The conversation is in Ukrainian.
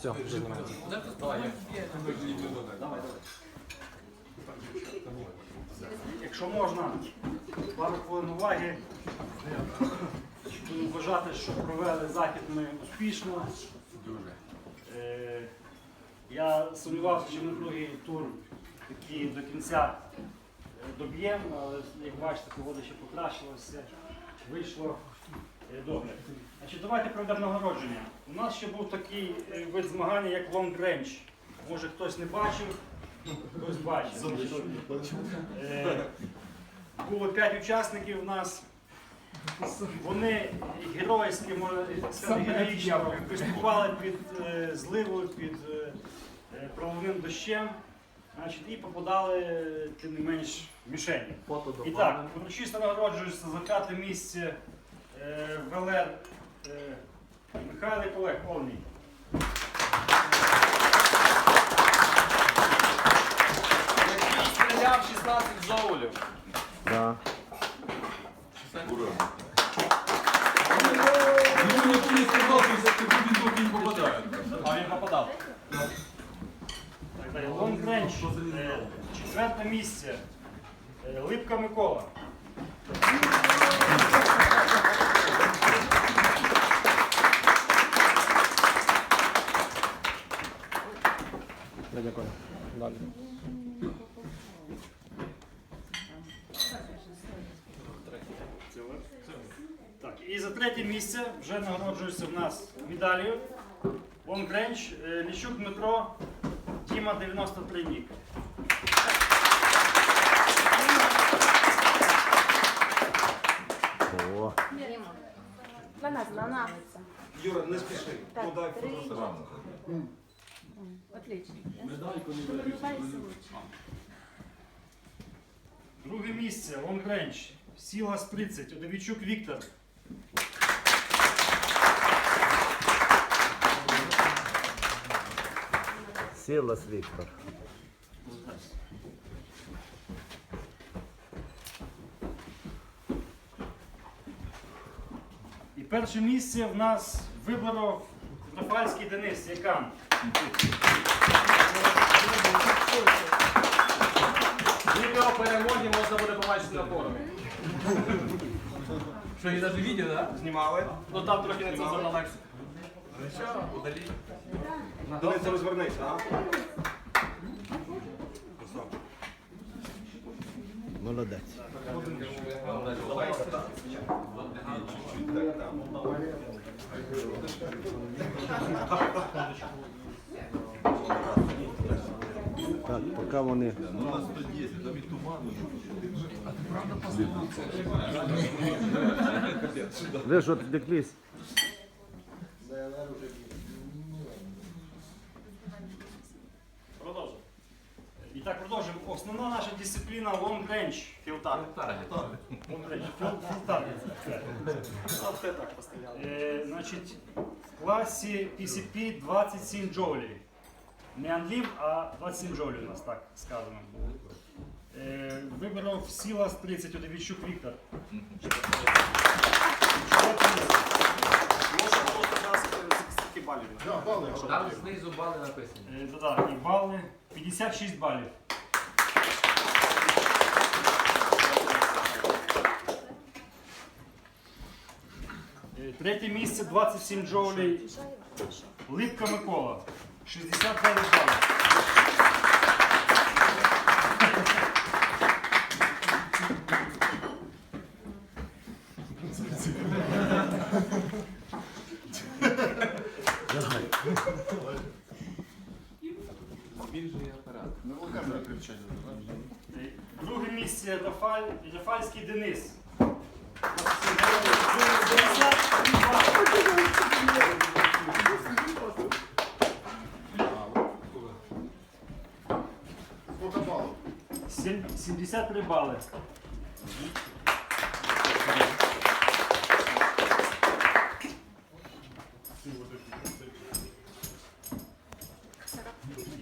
Все, вже немає. Якщо можна, пару хвилин уваги. Будемо вважати, що провели захід ми успішно. Е, Я сумнівався, що ми другий тур такий до кінця е, доб'ємо, але як бачите, погода ще покращилася, вийшло добре. Значить, давайте проведемо нагородження. У нас ще був такий е, вид змагання, як long range. Може хтось не бачив, хтось бачив. Е, Було п'ять учасників у нас. Вони геройськи, можна сказати, героїчно виступали під е, зливою, під е, е, проливним дощем значить, і попадали, е, тим не менш, в мішені. І так, урочисто нагороджується за п'яте місце е, Велер е, Олег Повний. Який стріляв 16 джоулів. Да. Ніхто не сказав, що це він не попадає. А він попадав. Лонг рейндж. Е, Четверте місце. Липка Микола. Да, дякую. Далі. Так, і за третє місце вже нагороджується в нас медаллю. Лонг рейндж. Е, Ліщук Дмитро. Тіма 93 вік. О, На нас, на нас. Юра, не спіши. Так, Подай три. фото Отлично. Медальку не Улыбайся. Друге місце. Лонг рейндж. Сіла з 30. Одовічук Віктор. Сілас Віктор. І перше місце в нас виборов Рафальський Денис Якан. Відео перемоги можна буде побачити на форумі. Що, і навіть відео, так? Знімали. Ну там трохи не цензурна лексика. Що, удалі. Давай це розвернись, так? Молодець. Так, поки вони. У нас 110, там і. Ви ж от вдеклись. Продовжуємо. І так продовжуємо. Основна наша дисципліна long range. Філтар. Е, Значить, в класі PCP 27 джоулів. Не анлів, а 27 джоулів у нас так сказано. Е, Виборов сіла з 30 Одовічук Віктор. Четверте місце. Там знизу бали написані. Е, да-да, і бали 56 балів. Е, Третє місце 27 джоулей. Липка Микола. 69 балів. Друге місце Рафаль, Рафальський Денис. 52 балів. 73 бали.